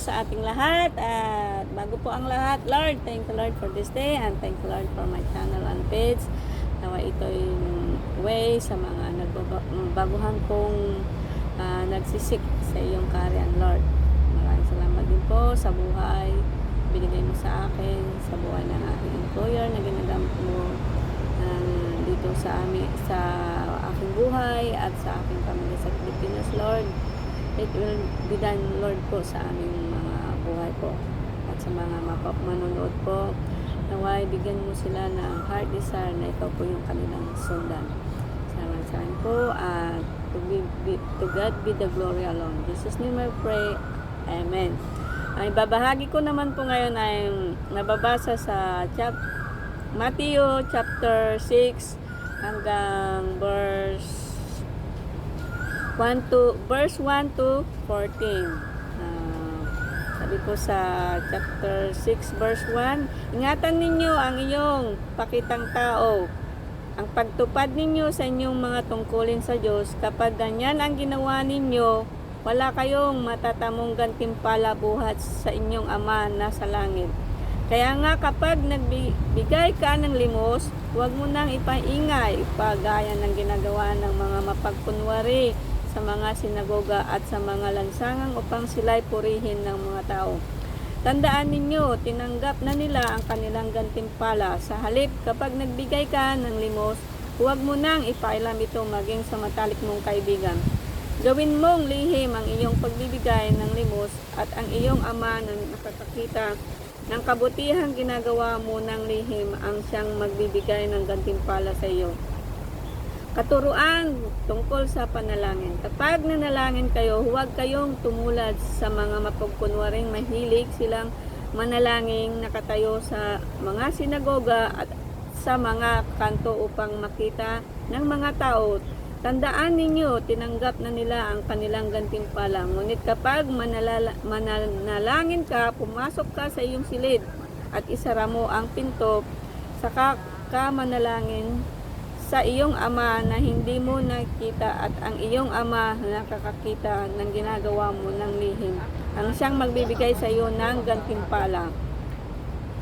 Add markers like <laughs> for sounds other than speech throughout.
Sa ating lahat. At bago po ang lahat, Lord, thank you Lord for this day and thank you Lord for my channel and page. Nawa ito yung way sa mga nagbabaguhan kong ah, nagsisik sa iyong kariyan, Lord. Maraming salamat din po sa buhay binigay mo sa akin, sa buhay ng aking employer na ginagamit mo ah, dito sa amin sa aking buhay at sa aking pamilya sa. It will be done, Lord po, sa aming mga buhay po at sa mga manonood po. Naway, bigyan mo sila ng heart desire na ikaw po yung kanilang sundan. Salamat sa akin po at to, be, be, to God be the glory alone. Jesus name I pray. Amen. Ay babahagi ko naman po ngayon ay nababasa sa chap Matthew chapter 6 hanggang verse 1 to verse 1 to 14. Ah, sabi ko sa chapter 6 verse 1, ingatan ninyo ang iyong pakitang tao. Ang pagtupad ninyo sa inyong mga tungkulin sa Diyos, kapag ganyan ang ginawa ninyo, wala kayong matatamong gantimpala buhat sa inyong Ama na sa langit. Kaya nga kapag nagbigay ka ng limos, huwag mo nang ipaingay, ipagaya ng ginagawa ng mga mapagkunwari sa mga sinagoga at sa mga lansangang upang sila'y purihin ng mga tao. Tandaan ninyo, tinanggap na nila ang kanilang gantimpala. Sa halip, kapag nagbigay ka ng limos, huwag mo nang ipailam ito maging sa matalik mong kaibigan. Gawin mong lihim ang iyong pagbibigay ng limos at ang iyong ama na nakakakita ng kabutihang ginagawa mo ng lihim ang siyang magbibigay ng gantimpala sa iyo. Katuruan tungkol sa panalangin. Kapag nanalangin kayo, huwag kayong tumulad sa mga mapagkunwaring mahilig silang manalangin nakatayo sa mga sinagoga at sa mga kanto upang makita ng mga tao. Tandaan ninyo, tinanggap na nila ang kanilang gantimpala. Ngunit kapag manalala, manalangin ka, pumasok ka sa iyong silid at isara mo ang pinto, saka ka manalangin sa iyong ama na hindi mo nakita at ang iyong ama na nakakakita ng ginagawa mo ng lihim ang siyang magbibigay sa iyo ng gantimpala.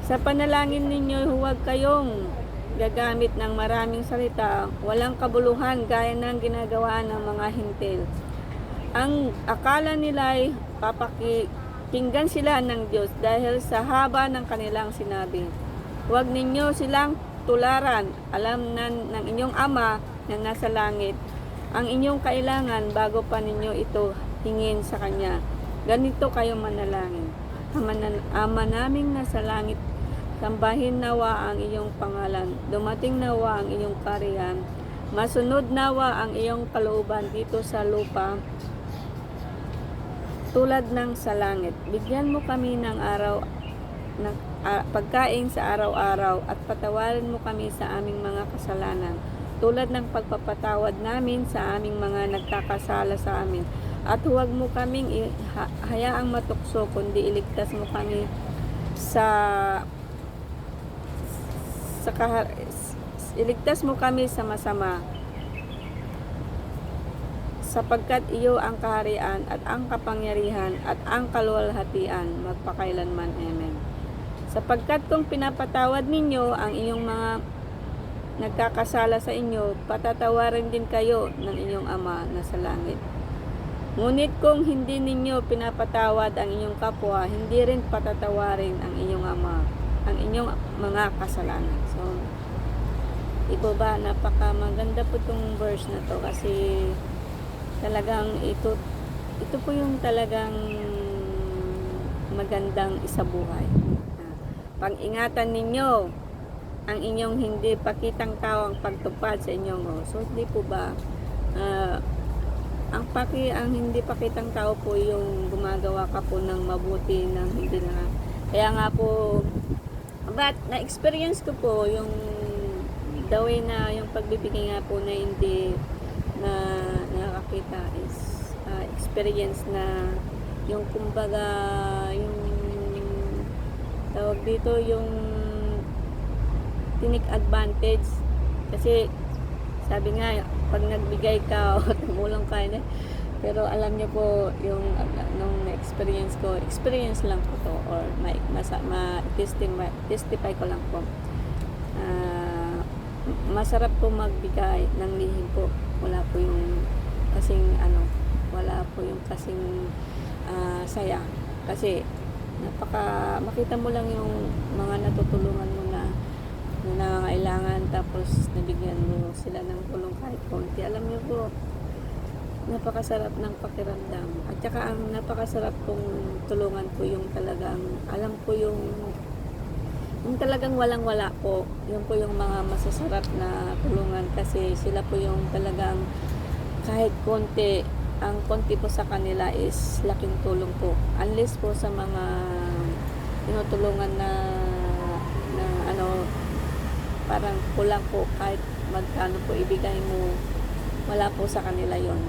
Sa panalangin ninyo, huwag kayong gagamit ng maraming salita, walang kabuluhan gaya ng ginagawa ng mga hintil. Ang akala nila ay papakinggan sila ng Diyos dahil sa haba ng kanilang sinabi. Huwag ninyo silang tularan. Alam na ng inyong ama na nasa langit ang inyong kailangan bago pa ninyo ito hingin sa Kanya. Ganito kayo manalangin. Ama, na, ama naming nasa langit, sambahin nawa ang iyong pangalan. Dumating nawa ang iyong kariyan. Masunod nawa ang iyong kalooban dito sa lupa tulad ng sa langit. Bigyan mo kami ng araw ng pagkain sa araw-araw at patawarin mo kami sa aming mga kasalanan tulad ng pagpapatawad namin sa aming mga nagkakasala sa amin at huwag mo kaming hayaang matukso kundi iligtas mo kami sa sa kaha- iligtas mo kami sa masama sapagkat iyo ang kaharian at ang kapangyarihan at ang kaluwalhatian magpakailanman. Amen. Sapagkat kung pinapatawad ninyo ang inyong mga nagkakasala sa inyo, patatawarin din kayo ng inyong Ama na sa langit. Ngunit kung hindi ninyo pinapatawad ang inyong kapwa, hindi rin patatawarin ang inyong Ama, ang inyong mga kasalanan. So, ito ba, napaka maganda po itong verse na to kasi talagang ito, ito po yung talagang magandang isabuhay. Ah, Pag-ingatan ninyo ang inyong hindi pakitang tao ang pagtupad sa inyong oh. So, hindi po ba ah, ang paki ang hindi pakitang tao po yung gumagawa ka po ng mabuti ng hindi na kaya nga po but na-experience ko po yung the way na yung pagbibigay nga po na hindi na nakakita is ah, experience na yung kumbaga yung tawag dito yung tinik advantage kasi sabi nga pag nagbigay ka <laughs> o ka na Pero alam niyo po, yung uh, nung na-experience ko, experience lang po to or ma, masa, ma testify, testify ko lang po. Ah, masarap po magbigay ng lihim po. Wala po yung kasing ano, wala po yung kasing ah, saya. Kasi napaka makita mo lang yung mga natutulungan mo na na nangangailangan tapos nabigyan mo sila ng tulong kahit konti. Alam niyo po, napakasarap ng pakiramdam. At saka ang napakasarap kong tulungan po yung talagang, alam ko yung yung talagang walang-wala po. Yun po yung mga masasarap na tulungan kasi sila po yung talagang kahit konti, ang konti po sa kanila is laking tulong po. Unless po sa mga tinutulungan na na ano parang kulang po kahit magkano po ibigay mo wala po sa kanila yon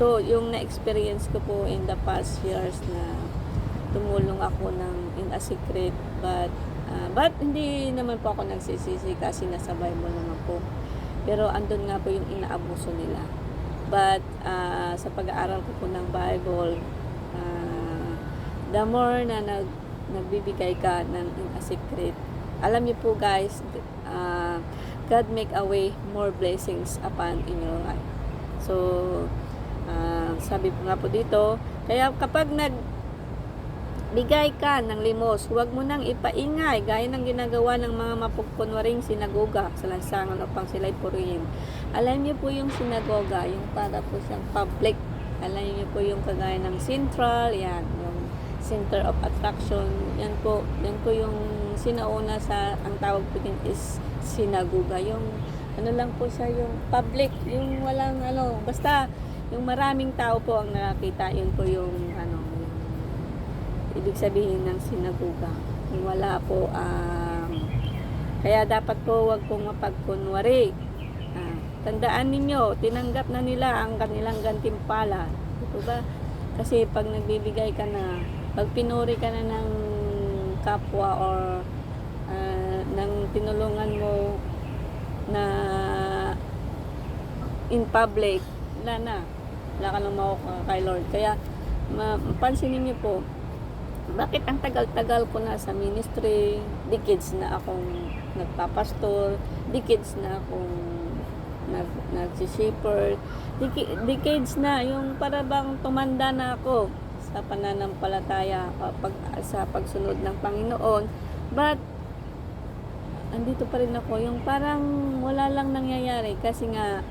So, yung na-experience ko po in the past years na tumulong ako ng in a secret but ah, but hindi naman po ako nagsisisi kasi nasa Bible naman po. Pero andun nga po yung inaabuso nila. But ah, sa pag-aaral ko po ng Bible, ah, the more na nag, nagbibigay ka ng a secret, alam niyo po guys, ah, God make a way more blessings upon in your life. So, ah, sabi po nga po dito, kaya kapag nag bigay ka ng limos, huwag mo nang ipaingay gaya ng ginagawa ng mga mapagkunwaring sinagoga sa lansangan upang sila'y purihin. Alam niyo po yung sinagoga, yung para po siyang public. Alam niyo po yung kagaya ng central, yan, yung center of attraction. Yan po, yan po yung sinauna sa, ang tawag po din is sinagoga. Yung, ano lang po siya, yung public, yung walang, ano, basta, yung maraming tao po ang nakakita, yun po yung, ano, ibig sabihin ng sinagoga. Yung wala po ang kaya dapat po wag pong mapagkunwari. Tandaan ninyo, tinanggap na nila ang kanilang gantimpala. Ito ba? Kasi pag nagbibigay ka na, pag pinuri ka na ng kapwa or ah, ng tinulungan mo na in public, wala na. Wala ka nang makukuha kay Lord. Kaya, mapansinin niyo po, bakit ang tagal-tagal ko na sa ministry, decades na akong nagpapastor, decades na akong nag, nagsishaper, dec- decades na, yung para bang tumanda na ako sa pananampalataya pag, sa pagsunod ng Panginoon. But, andito pa rin ako, yung parang wala lang nangyayari kasi nga,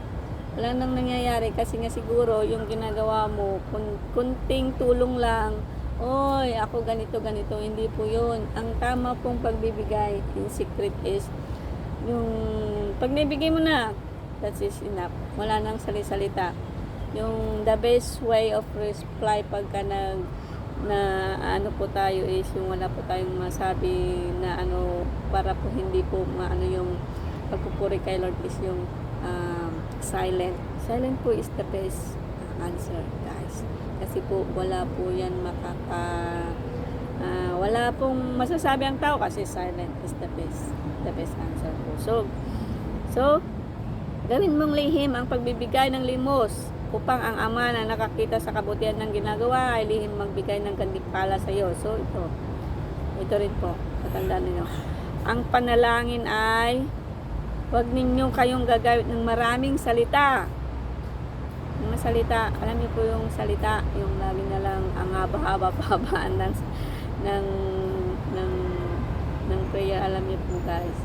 wala nang nangyayari kasi nga siguro yung ginagawa mo, kun, kunting tulong lang, Oy, ako ganito, ganito. Hindi po yun. Ang tama pong pagbibigay in secret is yung pag naibigay mo na, that is enough. Wala nang salisalita. Yung the best way of reply pagka nag na ano po tayo is yung wala po tayong masabi na ano para po hindi po maano yung pagpupuri kay Lord is yung um, silent. Silent po is the best uh, answer, guys kasi po wala po yan makaka ah, wala pong masasabi ang tao kasi silent is the best the best answer po so so gawin mong lihim ang pagbibigay ng limos upang ang ama na nakakita sa kabutihan ng ginagawa ay lihim magbigay ng kandipala sa iyo. So ito. Ito rin po. Tatandaan ninyo ang panalangin ay Huwag ninyo kayong gagawin ng maraming salita. Mga salita, alam niyo po yung salita, yung lagi na lang ang haba-haba pahabaan <laughs> ng, ng, ng, ng prayer, alam niyo po guys.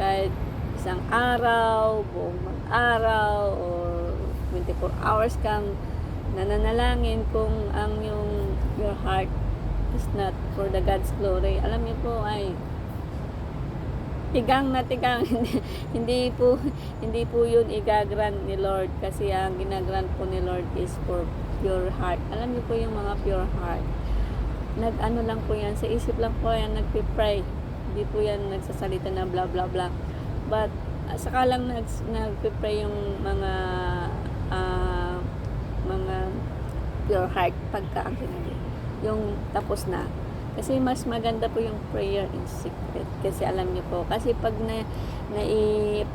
Kahit isang araw, buong araw, or 24 hours kang nananalangin kung ang yung your heart is not for the God's glory. Alam niyo po ay tigang na tigang. <laughs> Hindi, po hindi po yun igagrant ni Lord kasi ang ginagrant po ni Lord is for pure heart. Alam niyo po yung mga pure heart. Nag ano lang po yan sa isip lang po yan nagpi-pray. Hindi po yan nagsasalita na bla bla bla. But saka lang nag, nagpi-pray yung mga ah, mga pure heart pagka ang ginagawa yung tapos na kasi mas maganda po yung prayer in secret. Kasi alam niyo po, kasi pag na, na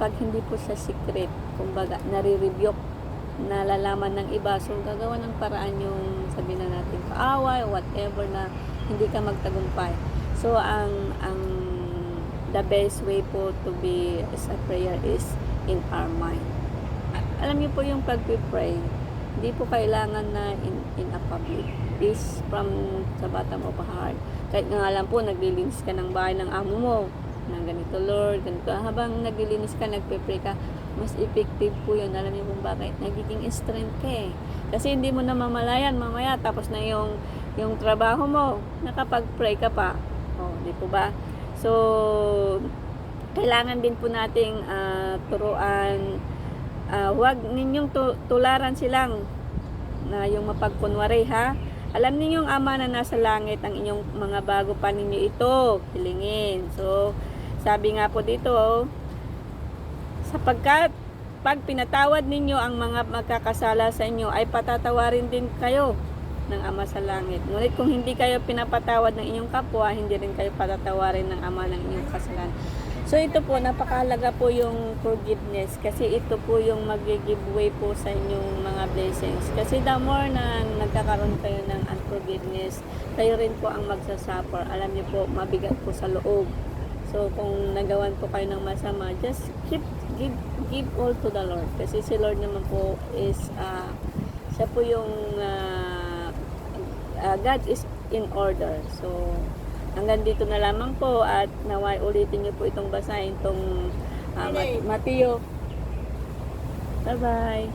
pag hindi po sa secret, kumbaga nare-rebuke, nalalaman ng iba. So, gagawa ng paraan yung sabihin na natin kaaway, whatever na hindi ka magtagumpay. So, ang ang the best way po to be sa prayer is in our mind. Alam niyo po yung pag-pray, hindi po kailangan na in, in a public. Is from sa bottom of heart. Kahit nga alam po, naglilinis ka ng bahay ng amo mo, na ganito Lord, ganito. Habang naglilinis ka, nagpe-pray ka, mas effective po yun. Alam niyo kung bakit? Nagiging strength ka eh. Kasi hindi mo na mamalayan mamaya, tapos na yung, yung trabaho mo, nakapag-pray ka pa. O, di po ba? So, kailangan din po nating ah, turuan, ah, huwag ninyong tu- tularan silang na yung mapagkunwari ha. Alam ninyong ama na nasa langit ang inyong mga bago pa ninyo ito hilingin. So, sabi nga po dito, sapagkat pag pinatawad ninyo ang mga magkakasala sa inyo, ay patatawarin din kayo ng Ama sa Langit. Ngunit kung hindi kayo pinapatawad ng inyong kapwa, hindi rin kayo patatawarin ng Ama ng inyong kasalanan. So ito po, napakahalaga po yung forgiveness kasi ito po yung mag-give way po sa inyong mga blessings. Kasi the more na nagkakaroon kayo ng unforgiveness, kayo rin po ang magsasuffer. Alam niyo po, mabigat po sa loob. So kung nagawan po kayo ng masama, just keep, give, give all to the Lord. Kasi si Lord naman po is, ah, siya po yung, ah, ah, God is in order. So, hanggang dito na lamang po at naway ulitin niyo po itong basahin itong uh, Mateo. Bye-bye.